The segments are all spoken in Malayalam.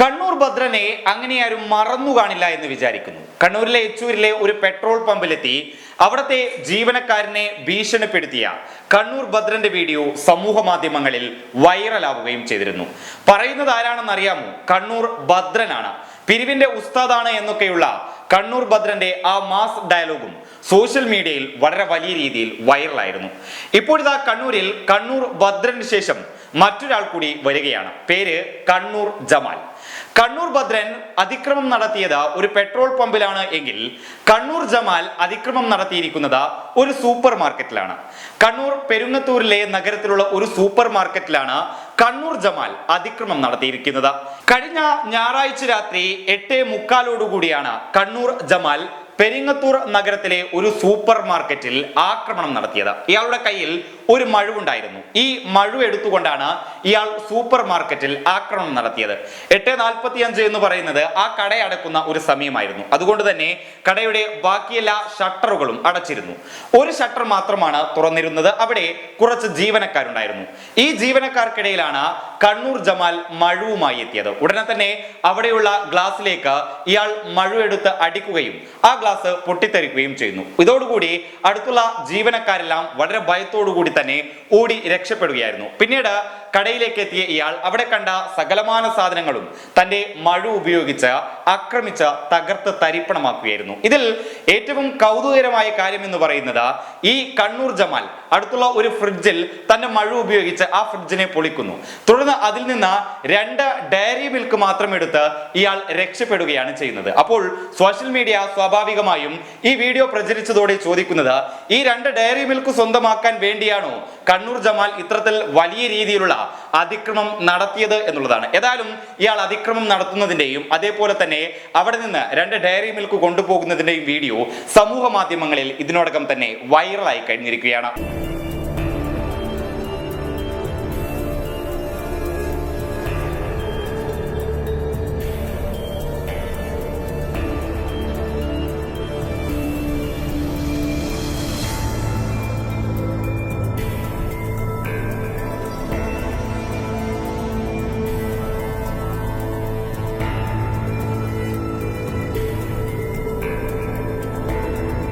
കണ്ണൂർ ഭദ്രനെ അങ്ങനെ ആരും മറന്നു കാണില്ല എന്ന് വിചാരിക്കുന്നു. കണ്ണൂരിലെ എച്ചൂരിലെ ഒരു പെട്രോൾ പമ്പിലെത്തി അവിടത്തെ ജീവനക്കാരനെ ഭീഷണിപ്പെടുത്തിയ കണ്ണൂർ ഭദ്രന്റെ വീഡിയോ സമൂഹ മാധ്യമങ്ങളിൽ വൈറലാവുകയും ചെയ്തിരുന്നു. പറയുന്നത് ആരാണെന്ന് അറിയാമോ? കണ്ണൂർ ഭദ്രനാണ്. പിരിവിന്റെ ഉസ്താദാണ് എന്നൊക്കെയുള്ള കണ്ണൂർ ഭദ്രന്റെ ആ മാസ് ഡയലോഗും സോഷ്യൽ മീഡിയയിൽ വളരെ വലിയ രീതിയിൽ വൈറലായിരുന്നു. ഇപ്പോഴിതാ കണ്ണൂരിൽ കണ്ണൂർ ഭദ്രന് ശേഷം മറ്റൊരാൾ കൂടി വരികയാണ്. പേര് കണ്ണൂർ ജമാൽ. കണ്ണൂർ ഭദ്രൻ അതിക്രമം നടത്തിയത് ഒരു പെട്രോൾ പമ്പിലാണ് എങ്കിൽ കണ്ണൂർ ജമാൽ അതിക്രമം നടത്തിയിരിക്കുന്നത് ഒരു സൂപ്പർ മാർക്കറ്റിലാണ്. കണ്ണൂർ പെരുങ്ങത്തൂരിലെ നഗരത്തിലുള്ള ഒരു സൂപ്പർ മാർക്കറ്റിലാണ് കണ്ണൂർ ജമാൽ അതിക്രമം നടത്തിയിരിക്കുന്നത്. കഴിഞ്ഞ ഞായറാഴ്ച രാത്രി എട്ടേ മുക്കാലോടുകൂടിയാണ് കണ്ണൂർ ജമാൽ പെരിങ്ങത്തൂർ നഗരത്തിലെ ഒരു സൂപ്പർ മാർക്കറ്റിൽ ആക്രമണം നടത്തിയത്. ഇയാളുടെ കയ്യിൽ ഒരു മഴുവുണ്ടായിരുന്നു. ഈ മഴു എടുത്തുകൊണ്ടാണ് ഇയാൾ സൂപ്പർ മാർക്കറ്റിൽ ആക്രമണം നടത്തിയത്. എട്ട് നാൽപ്പത്തി അഞ്ച് എന്ന് പറയുന്നത് ആ കട അടക്കുന്ന ഒരു സമയമായിരുന്നു. അതുകൊണ്ട് തന്നെ കടയുടെ ബാക്കിയെല്ലാ ഷട്ടറുകളും അടച്ചിരുന്നു. ഒരു ഷട്ടർ മാത്രമാണ് തുറന്നിരുന്നത്. അവിടെ കുറച്ച് ജീവനക്കാരുണ്ടായിരുന്നു. ഈ ജീവനക്കാർക്കിടയിലാണ് കണ്ണൂർ ജമാൽ മഴുവുമായി എത്തിയത്. ഉടനെ തന്നെ അവിടെയുള്ള ഗ്ലാസ്സിലേക്ക് ഇയാൾ മഴു എടുത്ത് അടിക്കുകയും ആ ഗ്ലാസ് പൊട്ടിത്തെറിക്കുകയും ചെയ്യുന്നു. ഇതോടുകൂടി അടുത്തുള്ള ജീവനക്കാരെല്ലാം വളരെ ഭയത്തോടു കൂടി തന്നെ ഓടി രക്ഷപ്പെടുകയായിരുന്നു. പിന്നീട് കടയിലേക്ക് എത്തിയ ഇയാൾ അവിടെ കണ്ട സകലമാന സാധനങ്ങളും തന്റെ മഴ ഉപയോഗിച്ച് ആക്രമിച്ച് തകർത്ത് തരിപ്പണമാക്കുകയായിരുന്നു. ഇതിൽ ഏറ്റവും കൗതുകകരമായ കാര്യം എന്ന് പറയുന്നത് ഈ കണ്ണൂർ ജമാൽ അടുത്തുള്ള ഒരു ഫ്രിഡ്ജിൽ തന്റെ മഴ ഉപയോഗിച്ച് ആ ഫ്രിഡ്ജിനെ പൊളിക്കുന്നു. തുടർന്ന് അതിൽ നിന്ന് രണ്ട് ഡയറി മിൽക്ക് മാത്രം എടുത്ത് ഇയാൾ രക്ഷപ്പെടുകയാണ് ചെയ്യുന്നത്. അപ്പോൾ സോഷ്യൽ മീഡിയ സ്വാഭാവികമായും ഈ വീഡിയോ പ്രചരിച്ചതോടെ ചോദിക്കുന്നത് ഈ രണ്ട് ഡയറി മിൽക്ക് സ്വന്തമാക്കാൻ വേണ്ടിയാണോ കണ്ണൂർ ജമാൽ ഇത്തരത്തിൽ വലിയ രീതിയിലുള്ള അതിക്രമം നടത്തിയത് എന്നുള്ളതാണ്. ഏതായാലും ഇയാൾ അതിക്രമം നടത്തുന്നതിന്റെയും അതേപോലെ തന്നെ അവിടെ നിന്ന് രണ്ട് ഡയറി മിൽക്ക് കൊണ്ടുപോകുന്നതിന്റെയും വീഡിയോ സമൂഹ മാധ്യമങ്ങളിൽ ഇതിനോടകം തന്നെ വൈറലായി കഴിഞ്ഞിരിക്കുകയാണ്.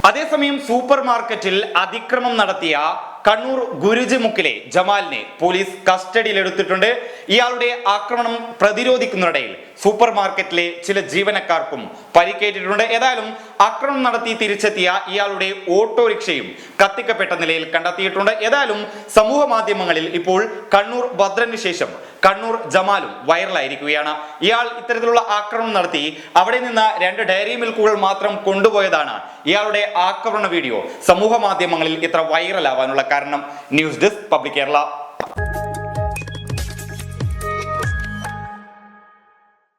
അതേസമയം സൂപ്പർ മാർക്കറ്റിൽ അതിക്രമം നടത്തിയ കണ്ണൂർ ഗുരുജിമുക്കിലെ ജമാലിനെ പോലീസ് കസ്റ്റഡിയിലെടുത്തിട്ടുണ്ട്. ഇയാളുടെ ആക്രമണം പ്രതിരോധിക്കുന്നതിനിടയിൽ സൂപ്പർ മാർക്കറ്റിലെ ചില ജീവനക്കാർക്കും പരിക്കേറ്റിട്ടുണ്ട്. ഏതായാലും ആക്രമണം നടത്തി തിരിച്ചെത്തിയ ഇയാളുടെ ഓട്ടോറിക്ഷയും കത്തിക്കപ്പെട്ട നിലയിൽ കണ്ടെത്തിയിട്ടുണ്ട്. ഏതായാലും സമൂഹ മാധ്യമങ്ങളിൽ ഇപ്പോൾ കണ്ണൂർ ഭദ്രന് ശേഷം കണ്ണൂർ ജമാലും വൈറലായിരിക്കുകയാണ്. ഇയാൾ ഇത്തരത്തിലുള്ള ആക്രമണം നടത്തി അവിടെ നിന്ന് രണ്ട് ഡയറി മിൽക്കുകൾ മാത്രം കൊണ്ടുപോയതാണ് ഇയാളുടെ ആക്രമണ വീഡിയോ സമൂഹ മാധ്യമങ്ങളിൽ ഇത്ര വൈറലാവാനുള്ള കാരണം. News desk public Kerala.